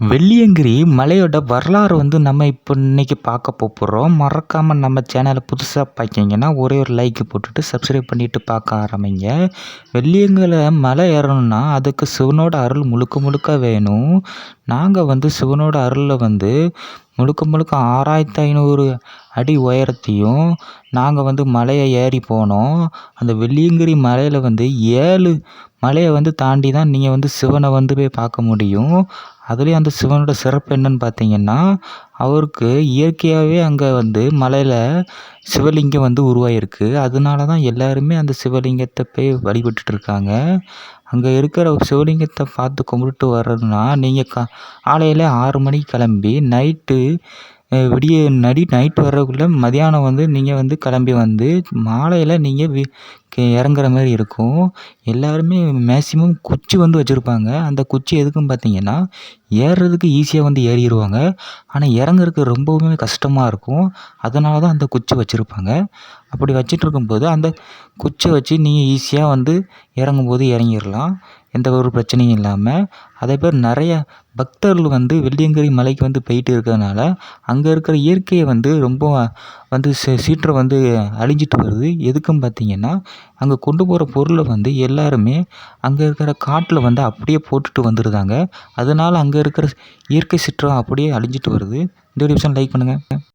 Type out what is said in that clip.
வெள்ளியங்கிரி மலையோட வரலாறு வந்து நம்ம இப்போ இன்னைக்கு பார்க்க போகிறோம் மறக்காமல் நம்ம சேனலை புதுசாக பார்க்கிங்கன்னா ஒரே ஒரு லைக் போட்டுட்டு சப்ஸ்கிரைப் பண்ணிவிட்டு பார்க்க ஆரம்பிங்க. வெள்ளியங்கிரி மலை ஏறணும்னா அதுக்கு சிவனோட அருள் முழுக்க முழுக்க வேணும். நாங்கள் வந்து சிவனோட அருளில் வந்து முழுக்க முழுக்க ஆறாயிரத்து ஐநூறு அடி உயரத்தையும் நாங்கள் வந்து மலையை ஏறி போனோம். அந்த வெள்ளியங்கிரி மலையில் வந்து ஏழு மலையை வந்து தாண்டி தான் நீங்கள் வந்து சிவனை வந்து போய் பார்க்க முடியும். அதுலேயும் அந்த சிவனோட சிறப்பு என்னன்னு பார்த்தீங்கன்னா அவருக்கு இயற்கையாகவே அங்கே வந்து மலையில் சிவலிங்கம் வந்து உருவாகிருக்கு அதனால தான் எல்லாருமே அந்த சிவலிங்கத்தை போய் வழிபட்டுட்ருக்காங்க. அங்கே இருக்கிற சிவலிங்கத்தை பார்த்து கும்பிட்டு வர்றதுனா நீங்கள் கா காலையில் ஆறு மணிக்கு கிளம்பி நைட்டு விடிய நடி நைட் வர்றதுக்குள்ளே மதியானம் வந்து நீங்கள் வந்து கிளம்பி வந்து மாலையில் நீங்கள் வி இறங்குற மாதிரி இருக்கும். எல்லாருமே மேக்ஸிமம் குச்சி வந்து வச்சுருப்பாங்க. அந்த குச்சி எதுக்குன்னு பார்த்தீங்கன்னா ஏறுறதுக்கு ஈஸியாக வந்து ஏறிடுவாங்க ஆனால் இறங்குறதுக்கு ரொம்பவுமே கஷ்டமாக இருக்கும். அதனால தான் அந்த குச்சி வச்சுருப்பாங்க. அப்படி வச்சுட்டு இருக்கும்போது அந்த குச்சை வச்சு நீங்கள் ஈஸியாக வந்து இறங்கும்போது இறங்கிடலாம். எந்த ஒரு பிரச்சனையும் இல்லாமல் அதே பேர் நிறைய பக்தர்கள் வந்து வெள்ளியங்கிரி மலைக்கு வந்து போயிட்டு இருக்கிறதுனால அங்கே இருக்கிற இயற்கையை வந்து ரொம்ப வந்து சீற்றம் வந்து அழிஞ்சிட்டு வருது. எதுக்குன்னு பார்த்தீங்கன்னா அங்கே கொண்டு போகிற பொருளை வந்து எல்லாருமே அங்கே இருக்கிற காட்டில் வந்து அப்படியே போட்டுட்டு வந்துடுதாங்க அதனால அங்கே இருக்கிற இயற்கை சீற்றம் அப்படியே அழிஞ்சிட்டு வருது. இந்த வீடியோ லைக் பண்ணுங்கள்